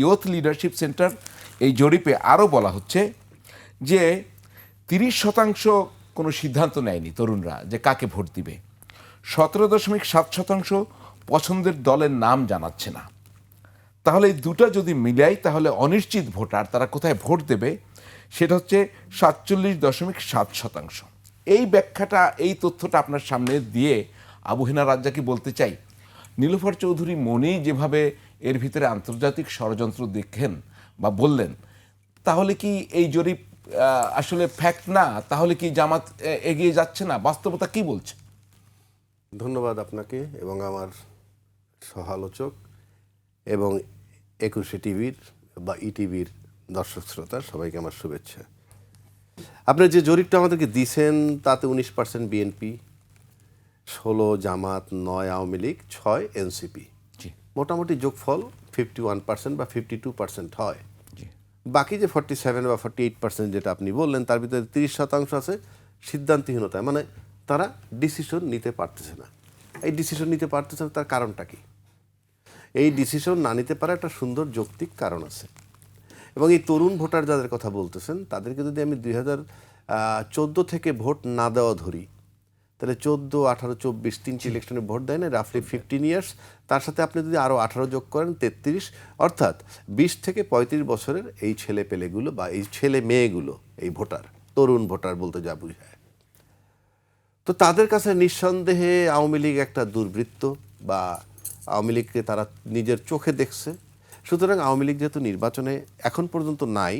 Youth leadership centre এই জরিপে আরও বলা হচ্ছে যে তিরিশ শতাংশ কোনো সিদ্ধান্ত নেয়নি তরুণরা যে কাকে ভোট দিবে। সতেরো দশমিক সাত শতাংশ পছন্দের দলের নাম জানাচ্ছে না। তাহলে এই দুটো যদি মিলাই তাহলে অনিশ্চিত ভোটার তারা কোথায় ভোট দেবে সেটা হচ্ছে সাতচল্লিশ দশমিক সাত শতাংশ। এই ব্যাখ্যাটা, এই তথ্যটা আপনার সামনে দিয়ে আবুহিনা রাজ্জাকি বলতে চাই। নীলুফার চৌধুরী মনেই যেভাবে এর ভিতরে আন্তর্জাতিক ষড়যন্ত্র দেখেন বা বললেন, তাহলে কি এই জরিপ আসলে ফ্যাক্ট না? তাহলে কি জামাত এগিয়ে যাচ্ছে না? বাস্তবতা কি বলছে? ধন্যবাদ আপনাকে এবং আমার সহালোচক এবং একুশে টিভির বা ইটিভির দর্শক শ্রোতা সবাইকে আমার শুভেচ্ছা। আপনি যে জরিপটা আমাদেরকে দিছেন, তাতে উনিশ পার্সেন্ট বিএনপি, ষোলো জামাত, নয় আওয়ামী লীগ, ছয় এনসিপি। মোটামুটি যোগফল ফিফটি ওয়ান পার্সেন্ট বা ফিফটি টু পার্সেন্ট হয়। বাকি যে ফর্টি সেভেন বা ফর্টি এইট পার্সেন্ট যেটা আপনি বললেন তার ভিতরে তিরিশ শতাংশ আছে সিদ্ধান্তহীনতা মানে তারা ডিসিশন নিতে পারতেছে না। এই ডিসিশন নিতে পারতেছে না তার কারণটা কি? এই ডিসিশন না নিতে পারা একটা সুন্দর যৌক্তিক কারণ আছে। এবং এই তরুণ ভোটার যাদের কথা বলতেছেন তাদেরকে যদি আমি দুই হাজার চোদ্দ থেকে ভোট না দেওয়া ধরি তাহলে চোদ্দ, আঠারো, চব্বিশ তিনটি ইলেকশনে ভোট দেয় না রাফলি ফিফটিন ইয়ার্স তার সাথে আপনি যদি আরও আঠারো যোগ করেন, তেত্রিশ। অর্থাৎ বিশ থেকে পঁয়ত্রিশ বছরের এই ছেলে পেলেগুলো বা এই ছেলে মেয়েগুলো, এই ভোটার, তরুণ ভোটার বলতে যা বুঝায়। তো তাদের কাছে নিঃসন্দেহে আওয়ামী লীগ একটা দুর্বৃত্ত বা আওয়ামী লীগকে তারা নিজের চোখে দেখছে। সুতরাং আওয়ামী লীগ যেহেতু নির্বাচনে এখন পর্যন্ত নাই,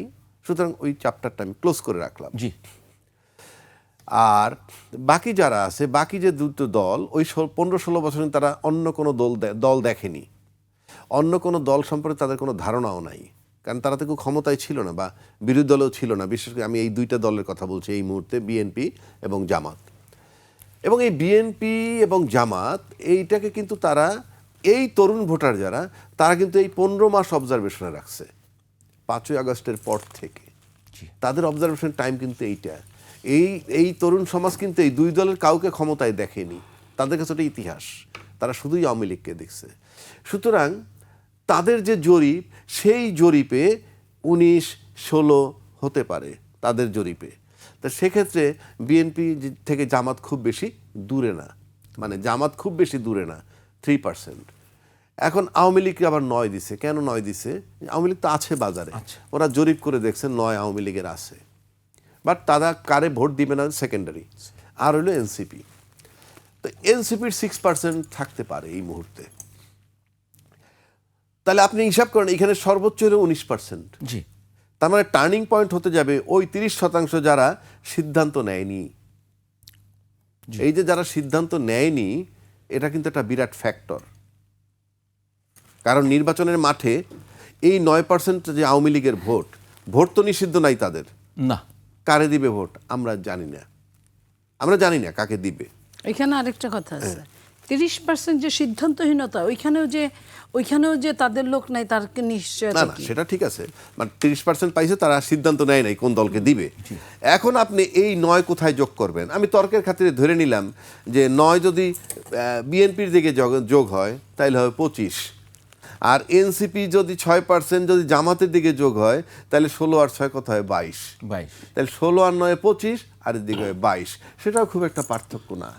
সুতরাং ওই চ্যাপ্টারটা আমি ক্লোজ করে রাখলাম। জি। আর বাকি যারা আছে বাকি যে দুটো দল ওই পনেরো ষোলো বছরে তারা অন্য কোনো দল দল দেখেনি। অন্য কোনো দল সম্পর্কে তাদের কোনো ধারণাও নাই। কারণ তারা তো ক্ষমতায় ছিল না বা বিরোধী দলেও ছিল না। বিশেষ করে আমি এই দুইটা দলের কথা বলছি এই মুহূর্তে বিএনপি এবং জামাত। এবং এই বিএনপি এবং জামাত এইটাকে কিন্তু তারা এই তরুণ ভোটার যারা তারা কিন্তু এই পনেরো মাস অবজারভেশনে রাখছে। পাঁচই আগস্টের পর থেকে। তাদের অবজারভেশন টাইম কিন্তু এইটা। এই এই তরুণ সমাজ কিন্তু এই দুই দলের কাউকে ক্ষমতায় দেখেনি। তাদের কাছে ওটা ইতিহাস। তারা শুধুই আওয়ামী লীগকে দেখছে। সুতরাং তাদের যে জরিপ সেই জরিপে উনিশ ষোলো হতে পারে তাদের জরিপে। তা সেক্ষেত্রে বিএনপি থেকে জামাত খুব বেশি দূরে না। মানে জামাত খুব বেশি দূরে না থ্রি পার্সেন্ট এখন আওয়ামী লীগ আবার নয় দিছে। কেন নয় দিছে? আওয়ামী লীগ তো আছে বাজারে। ওরা জরিপ করে দেখছেন নয় আওয়ামী লীগের আছে। বাট তারা কারে ভোট দিবে না সেকেন্ডারি আর হলো এনসিপি তো এনসিপির সিক্স পার্সেন্ট থাকতে পারে এই মুহূর্তে। তাহলে আপনি হিসাব করেন এখানে সর্বোচ্চ হলো উনিশ পার্সেন্ট জি। তার মানে টার্নিং পয়েন্ট হতে যাবে ওই তিরিশ শতাংশ যারা সিদ্ধান্ত নেয়নি। এই যে যারা সিদ্ধান্ত নেয়নি এটা কিন্তু একটা বিরাট ফ্যাক্টর কারণ নির্বাচনের মাঠে এই নয় পার্সেন্ট যে আওয়ামী লীগের ভোট ভোট তো নিষিদ্ধ নাই তাদের। না। কারে দিবে ভোট? আমরা জানি না। আমরা জানি না কাকে দিবে। এখানে আরেকটা কথা আছে। তিরিশ পার্সেন্ট যে সিদ্ধান্তহীনতা ওইখানেও যে ওইখানেও যে তাদের লোক নাই তার কি না না সেটা ঠিক আছে। মানে তিরিশ পার্সেন্ট পাইছে তারা সিদ্ধান্ত নেয় নাই কোন দলকে দিবে। এখন আপনি এই নয় কোথায় যোগ করবেন? আমি তর্কের খাতিরে ধরে নিলাম যে নয় যদি বিএনপির দিকে যোগ- যোগ হয় তাহলে হবে পঁচিশ। আর এনসিপি যদি ছয় পার্সেন্ট যদি জামাতের দিকে যোগ হয় তাহলে ষোলো আর ছয় কত হয়? বাইশ। বাইশ। তাহলে ষোলো আর নয় পঁচিশ আর এদিকে হয় বাইশ। সেটাও খুব একটা পার্থক্য না।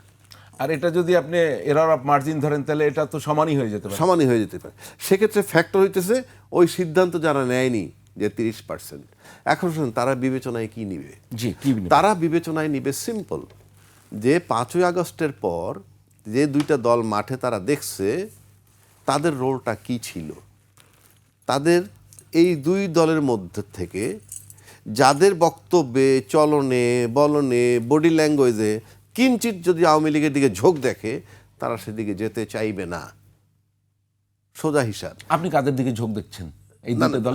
আর এটা যদি আপনি এরার অফ মার্জিন ধরেন তাহলে এটা তো সমানই হয়ে যেতে পারে। সমানই হয়ে যেতে পারে। সেক্ষেত্রে ফ্যাক্টর হইতেছে ওই সিদ্ধান্ত যারা নেয়নি যে তিরিশ পার্সেন্ট এখন শুনুন তারা বিবেচনায় কি নিবে? জি কি তারা বিবেচনায় নিবে সিম্পল যে পাঁচই আগস্টের পর যে দুইটা দল মাঠে তারা দেখছে তাদের রোলটা কি ছিল? তাদের এই দুই দলের মধ্যে থেকে যাদের বক্তব্যে চলনে বলনে বডি ল্যাঙ্গুয়েজে কিঞ্চিত যদি আওয়ামী লীগের দিকে ঝোঁক দেখে তারা সেদিকে যেতে চাইবে না। সোজা হিসাব। আপনি কাদের দিকে ঝোঁক দেখছেন? এই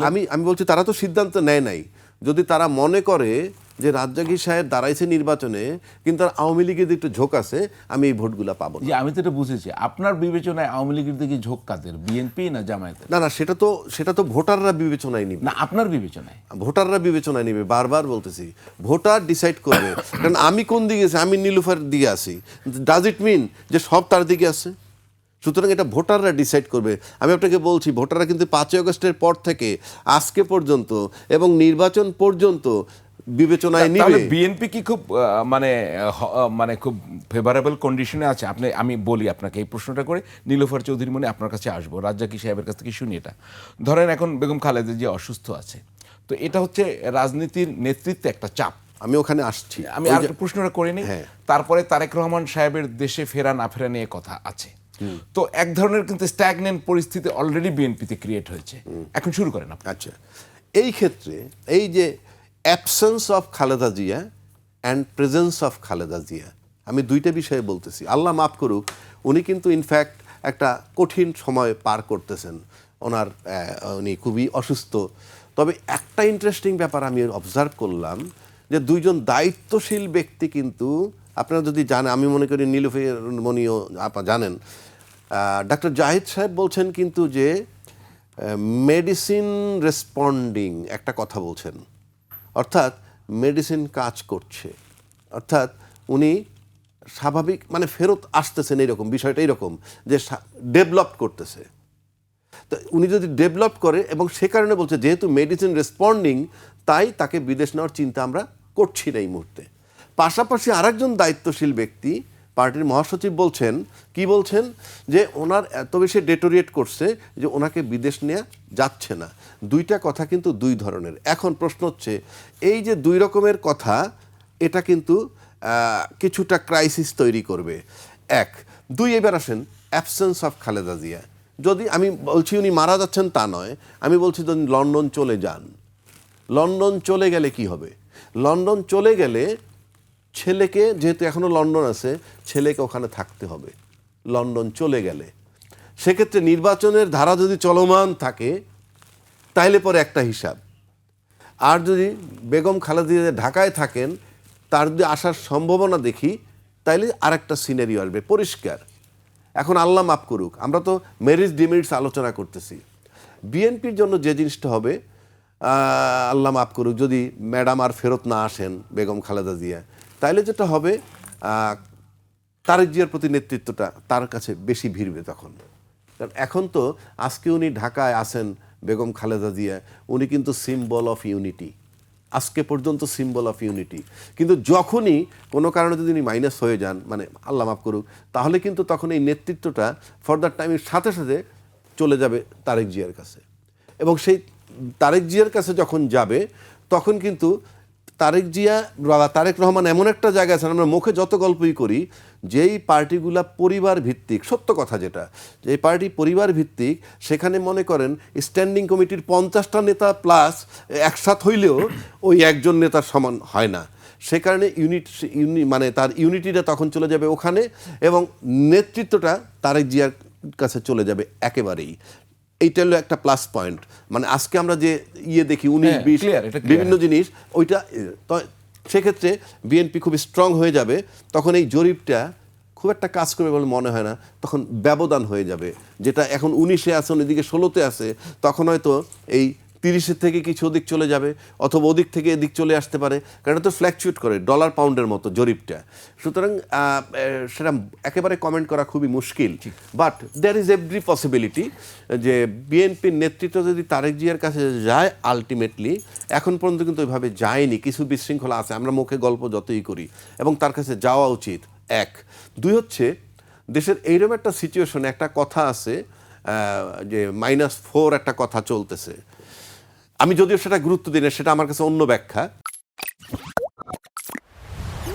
আমি আমি বলছি তারা তো সিদ্ধান্ত নেয় নাই। যদি তারা মনে করে যে রাজ্জাকি সাহেব দাঁড়াইছে নির্বাচনে কিন্তু তার আওয়ামী লীগের দিকে একটু ঝোঁক আছে আমি এই ভোটগুলা পাবো যে আমি তো এটা বুঝেছি। আপনার বিবেচনায় আওয়ামী লীগের দিকে ঝোঁক কাদের? বিএনপি না জামায়াতের? না না সেটা তো সেটা তো ভোটাররা বিবেচনায় নিবে। না আপনার বিবেচনায়? ভোটাররা বিবেচনায় নিবে বারবার বলতেছি। ভোটার ডিসাইড করবে। কারণ আমি কোন দিকে আছি? আমি নীলুফার দিকে আছি। ডাজ ইট মিন যে সব তার দিকে আছে? সুতরাং এটা ভোটাররা ডিসাইড করবে। আমি আপনাকে বলছি ভোটাররা কিন্তু পাঁচই আগস্টের পর থেকে আজকে পর্যন্ত এবং নির্বাচন পর্যন্ত বিবেচনায় নিবে? বিএনপি কি খুব মানে মানে খুব ফেভারেবল কন্ডিশনে আছে? আপনি আমি বলি আপনাকে এই প্রশ্নটা করে নীলোফার চৌধুরী মনে আপনার কাছে আসব রাজ্জাকি সাহেবের কাছ থেকে শুনি এটা। ধরেন এখন বেগম খালেদা যে অসুস্থ আছে। তো এটা হচ্ছে রাজনীতির নেতৃত্বে একটা চাপ। আমি ওখানে আসছি। আমি আর প্রশ্নটা করে নিই। হ্যাঁ। তারপরে তারেক রহমান সাহেবের দেশে ফেরা না ফেরা নিয়ে কথা আছে। তো এক ধরনের কিন্তু স্ট্যাগনেন্ট পরিস্থিতি অলরেডি বিএনপিতে ক্রিয়েট হয়েছে। এখন শুরু করেন আপনি। আচ্ছা। এই ক্ষেত্রে এই যে absence of Khaleda Zia and presence of Khaleda Zia আমি দুইটা বিষয়ে বলতেছি। আল্লাহ মাফ করুক, উনি কিন্তু ইনফ্যাক্ট একটা কঠিন সময় পার করতেছেন। ওনার উনি খুবই অসুস্থ। তবে একটা ইন্টারেস্টিং ব্যাপার আমি অবজার্ভ করলাম যে দুইজন দায়িত্বশীল ব্যক্তি কিন্তু, আপনারা যদি জানেন, আমি মনে করি নীলুফের মনিও আপা জানেন ডাক্তার জাহিদ সাহেব বলছেন কিন্তু যে মেডিসিন রেসপন্ডিং একটা কথা বলছেন। অর্থাৎ মেডিসিন কাজ করছে। অর্থাৎ উনি স্বাভাবিক মানে ফেরত আসতেছেন এইরকম, বিষয়টা এইরকম যে ডেভেলপ করতেছে। তো উনি যদি ডেভেলপ করে এবং সে কারণে বলছে যেহেতু মেডিসিন রেসপন্ডিং তাই তাকে বিদেশ নেওয়ার চিন্তা আমরা করছি না এই মুহূর্তে। পাশাপাশি আরেকজন দায়িত্বশীল ব্যক্তি পার্টির মহাসচিব বলছেন, কি বলছেন? যে ওনার এত বেশি ডেটোরিয়েট করছে যে ওনাকে বিদেশ নেওয়া যাচ্ছে না। দুইটা কথা কিন্তু দুই ধরনের। এখন প্রশ্ন হচ্ছে, এই যে দুই রকমের কথা, এটা কিন্তু কিছুটা ক্রাইসিস তৈরি করবে। এক, দুই, এবার আসেন অ্যাবসেন্স অফ খালেদা জিয়া যদি আমি বলছি উনি মারা যাচ্ছেন তা নয়, আমি বলছি যদি লন্ডন চলে যান। লন্ডন চলে গেলে কি হবে? লন্ডন চলে গেলে ছেলেকে, যেহেতু এখনও লন্ডন আছে, ছেলেকে ওখানে থাকতে হবে। লন্ডন চলে গেলে। সেক্ষেত্রে নির্বাচনের ধারা যদি চলমান থাকে, তাইলে পরে একটা হিসাব। আর যদি বেগম খালেদা ঢাকায় থাকেন, তার যদি আসার সম্ভাবনা দেখি, তাইলে আরেকটা সিনারিও আসবে, পরিষ্কার। এখন আল্লাহ মাফ করুক, আমরা তো মেরিজ ডিমেরিটস আলোচনা করতেছি। বিএনপির জন্য যে জিনিসটা হবে আল্লাহ মাফ করুক, যদি ম্যাডাম আর ফেরত না আসেন বেগম খালেদা জিয়া তাইলে যেটা হবে তারেক জিয়ার প্রতি নেতৃত্বটা তার কাছে বেশি ভিড়বে তখন। কারণ এখন তো আজকে উনি ঢাকায় আসেন বেগম খালেদা জিয়া, উনি কিন্তু সিম্বল অফ ইউনিটি আজকে পর্যন্ত সিম্বল অফ ইউনিটি কিন্তু যখনই কোনো কারণে যদি উনি মাইনাস হয়ে যান মানে আল্লাহ মাফ করুক, তাহলে কিন্তু তখন এই নেতৃত্বটা ফর দ্য টাইমের সাথে সাথে চলে যাবে তারেক জিয়ার কাছে। এবং সেই তারেক জিয়ার কাছে যখন যাবে, তখন কিন্তু তারেক জিয়া বা তারেক রহমান এমন একটা জায়গা আছে আমরা মুখে যত গল্পই করি, যেই পার্টিগুলা পরিবার ভিত্তিক সত্য কথা যেটা, যে পার্টি পরিবার ভিত্তিক সেখানে মনে করেন স্ট্যান্ডিং কমিটির পঞ্চাশটা নেতা প্লাস একসাথ হইলেও ওই একজন নেতার সমান হয় না। সে কারণে ইউনিট ইউনি মানে তার ইউনিটিটা তখন চলে যাবে ওখানে এবং নেতৃত্বটা তারেক জিয়ার কাছে চলে যাবে একেবারেই। এইটা হলো একটা প্লাস পয়েন্ট মানে আজকে আমরা যে ইয়ে দেখি উনিশ হ্যাঁ, বিশ। বিভিন্ন জিনিস ওইটা সেক্ষেত্রে বিএনপি খুব স্ট্রং হয়ে যাবে তখন এই জরিপটা খুব একটা কাজ করবে বলে মনে হয় না তখন ব্যবধান হয়ে যাবে যেটা এখন উনিশে আছে এদিকে ষোলোতে আছে তখন হয়তো এই তিরিশের থেকে কিছু ওদিক চলে যাবে অথবা ওদিক থেকে এদিক চলে আসতে পারে। কারণ তো ফ্ল্যাকচুয়েট করে ডলার পাউন্ডের মতো জরিপটা। সুতরাং সেটা একেবারে কমেন্ট করা খুবই মুশকিল। But there is every possibility যে বিএনপির নেতৃত্ব যদি তারেক জিয়ার কাছে যায় আলটিমেটলি এখন পর্যন্ত কিন্তু ওইভাবে যায়নি। কিছু বিশৃঙ্খলা আছে আমরা মুখে গল্প যতই করি। এবং তার কাছে যাওয়া উচিত এক। দুই হচ্ছে দেশের এইরকম একটা সিচুয়েশনে একটা কথা আছে যে মাইনাস ফোর একটা কথা চলতেছে। আমি যদিও সেটা গুরুত্ব দিই না সেটা আমার কাছে অন্য ব্যাখ্যা।